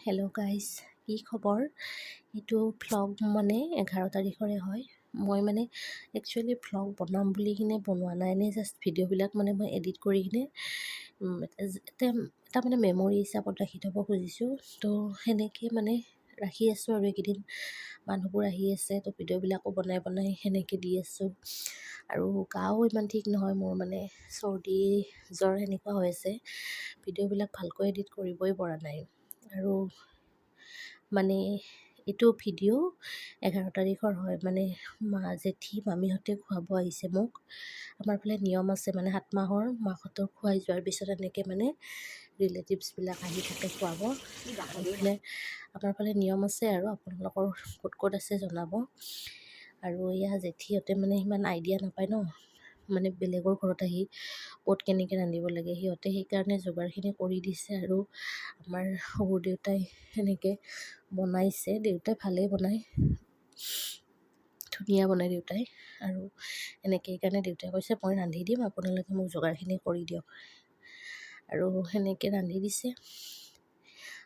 Hello guys কি খবৰ? এইটো ভ্লগ মানে এঘাৰ তাৰিখৰে হয়। মই মানে একচুৱেলি ভ্লগ বনাম বুলি কিনে বনোৱা নাই এনেই জাষ্ট ভিডিঅ'বিলাক মানে মই এডিট কৰি কিনে এটা মানে মেমৰি হিচাপত ৰাখি থ'ব খুজিছোঁ। তো সেনেকৈ মানে ৰাখি আছোঁ আৰু এইকেইদিন। মানুহবোৰ আহি আছে তো ভিডিঅ'বিলাকো বনাই বনাই সেনেকৈ দি আছোঁ। আৰু গাও ইমান ঠিক নহয় মোৰ মানে চৰ্দি জ্বৰ সেনেকুৱা হৈ আছে। ভিডিঅ'বিলাক ভালকৈ এডিট কৰিবই পৰা নাই। আৰু মানে এইটো ভিডিঅ' এঘাৰ তাৰিখৰ হয়। মানে মা জেঠী মামীহঁতে খুৱাব আহিছে মোক। আমাৰ ফালে নিয়ম আছে মানে সাত মাহৰ মাকহঁতক খুৱাই যোৱাৰ পিছত এনেকৈ মানে ৰিলেটিভছবিলাক আহি থাকে খুৱাব। মানে আমাৰ ফালে নিয়ম আছে আৰু আপোনালোকৰ ক'ত ক'ত আছে জনাব। আৰু এয়া জেঠীহঁতে মানে সিমান আইডিয়া নাপায় ন। মানে বেলেগৰ ঘৰত আহি ক'ত কেনেকৈ ৰান্ধিব লাগে সিহঁতে সেইকাৰণে যোগাৰখিনি কৰি দিছে আৰু আমাৰ শহুৰ দেউতাই সেনেকৈ বনাইছে দেউতাই ভালেই বনায় ধুনীয়া বনায় দেউতাই আৰু এনেকৈ সেইকাৰণে দেউতাই কৈছে মই ৰান্ধি দিম আপোনালোকে মোক যোগাৰখিনি কৰি দিয়ক। আৰু সেনেকৈ ৰান্ধি দিছে।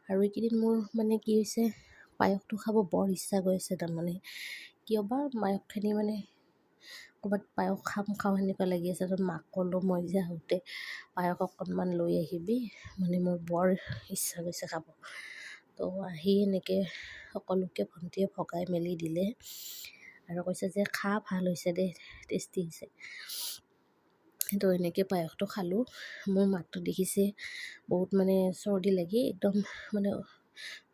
আৰু এইকেইদিন মোৰ মানে কি হৈছে পায়সটো খাব বৰ ইচ্ছা গৈ আছে তাৰমানে। কিয় বা পায়সখিনি মানে ক'ৰবাত পায়স খাম খাওঁ সেনেকুৱা লাগি আছে তো মাক ক'লোঁ মই যে আহোঁতে পায়স অকণমান লৈ আহিবি মানে মোৰ বৰ ইচ্ছা গৈছে খাব। তো আহি এনেকৈ সকলোকে ভণ্টিয়ে ভগাই মেলি দিলে আৰু কৈছে যে খা ভাল হৈছে দেই টেষ্টি হৈছে। তো এনেকৈ পায়সটো খালোঁ মোৰ মাতটো দেখিছে বহুত মানে চৰ্দি লাগি একদম মানে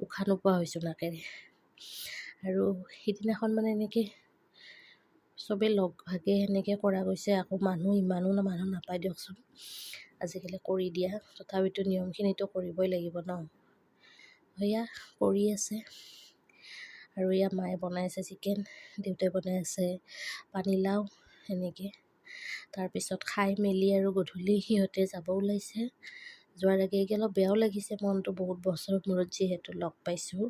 উশাহ নোপোৱা হৈছোঁ নাকেৰে আৰু সিদিনাখন মানে এনেকৈ চবেই লগ ভাগে সেনেকৈ কৰা গৈছে আকৌ মানুহ ইমানো মানুহ নাপায় দিয়কচোন। আজিকালি কৰি দিয়া তথাপিতো নিয়মখিনিতো কৰিবই লাগিব ন। সেয়া কৰি আছে। আৰু এয়া মায়ে বনাই আছে চিকেন দেউতাই বনাই আছে পানীলাও সেনেকৈ। তাৰপিছত খাই মেলি আৰু গধূলি সিহঁতে যাব ওলাইছে। যোৱাৰ আগে আগে অলপ বেয়াও লাগিছে মনটো বহুত বছৰৰ মূৰত যিহেতু লগ পাইছোঁ।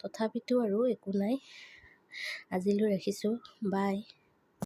তথাপিতো আৰু একো নাই। আজিলৈ ৰাখিছোঁ বাই।